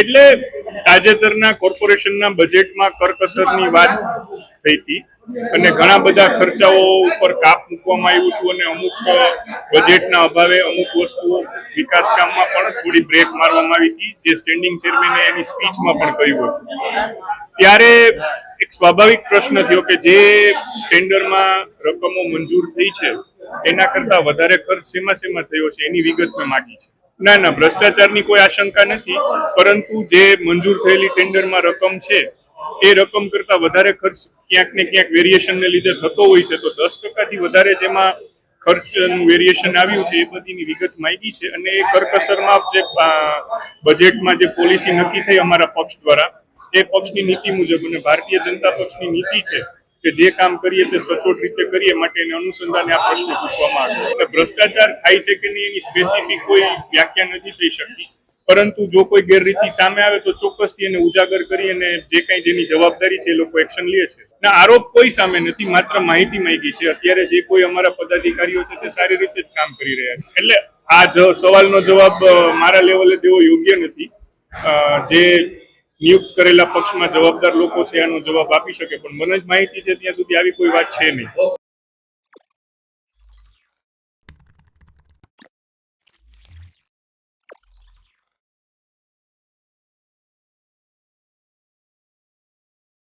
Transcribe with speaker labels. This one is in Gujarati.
Speaker 1: એટલે તાજેતરના કોર્પોરેશનના બજેટમાં કરકસરની વાત થઈ હતી અને ઘણા બધા ખર્ચાઓ ઉપર કાપ મૂકવામાં આવ્યું હતું અને અમુક બજેટના અભાવે અમુક વસ્તુઓ વિકાસ કામમાં પણ થોડી બ્રેક મારવામાં આવી હતી. જે સ્ટેન્ડિંગ ચેરમેને એની સ્પીચમાં પણ કહ્યું હતું. ત્યારે એક સ્વાભાવિક પ્રશ્ન થયો કે જે ટેન્ડરમાં રકમો મંજૂર થઈ છે, એના કરતા વધારે ખર્ચ શેમાં શેમાં થયો છે એની વિગત મેં માગી છે. ના ના, ભ્રષ્ટાચારની કોઈ આશંકા નથી, પરંતુ જે મંજૂર થયેલી ટેન્ડરમાં રકમ છે, એ રકમ કરતા વધારે ખર્ચ ક્યાંક ને ક્યાંક વેરિએશનને લીધે થતો હોય છે. તો દસ ટકાથી વધારે જેમાં ખર્ચનું વેરિએશન આવ્યું છે, એ બધીની વિગત માંગી છે અને એ કરકસરમાં જે બજેટમાં જે પોલિસી નક્કી થઈ અમારા પક્ષ દ્વારા, એ પક્ષની નીતિ મુજબ અને ભારતીય જનતા પક્ષની નીતિ છે કે જે કામ કરીએ તે સચોટ રીતે કરીએ માટે એને અનુસંધાને આ પ્રશ્ન પૂછવામાં આવ્યો છે. ભ્રષ્ટાચાર થાય છે કે નહીં એની સ્પેસિફિક કોઈ વ્યાખ્યા નથી થઈ શકતી. પરંતુ જો કોઈ ગેરરીતિ સામે આવે તો ચોક્કસથી એને ઉજાગર કરી અને જે કંઈ જેની જવાબદારી છે એ લોકો એક્શન લે છે. ના આરોપ કોઈ સામે નથી, માત્ર માહિતી માંગી છે. અત્યારે જે કોઈ અમારા પદાધિકારીઓ છે તે સારી રીતે જ કામ કરી રહ્યા છે. એટલે આ સવાલનો જવાબ મારા લેવલે દેવો યોગ્ય નથી. જે નિયુક્ત કરેલા પક્ષમાં જવાબદાર લોકો છે આનો જવાબ આપી શકે, પણ મને જ માહિતી છે ત્યાં સુધી આવી કોઈ વાત છે નહીં.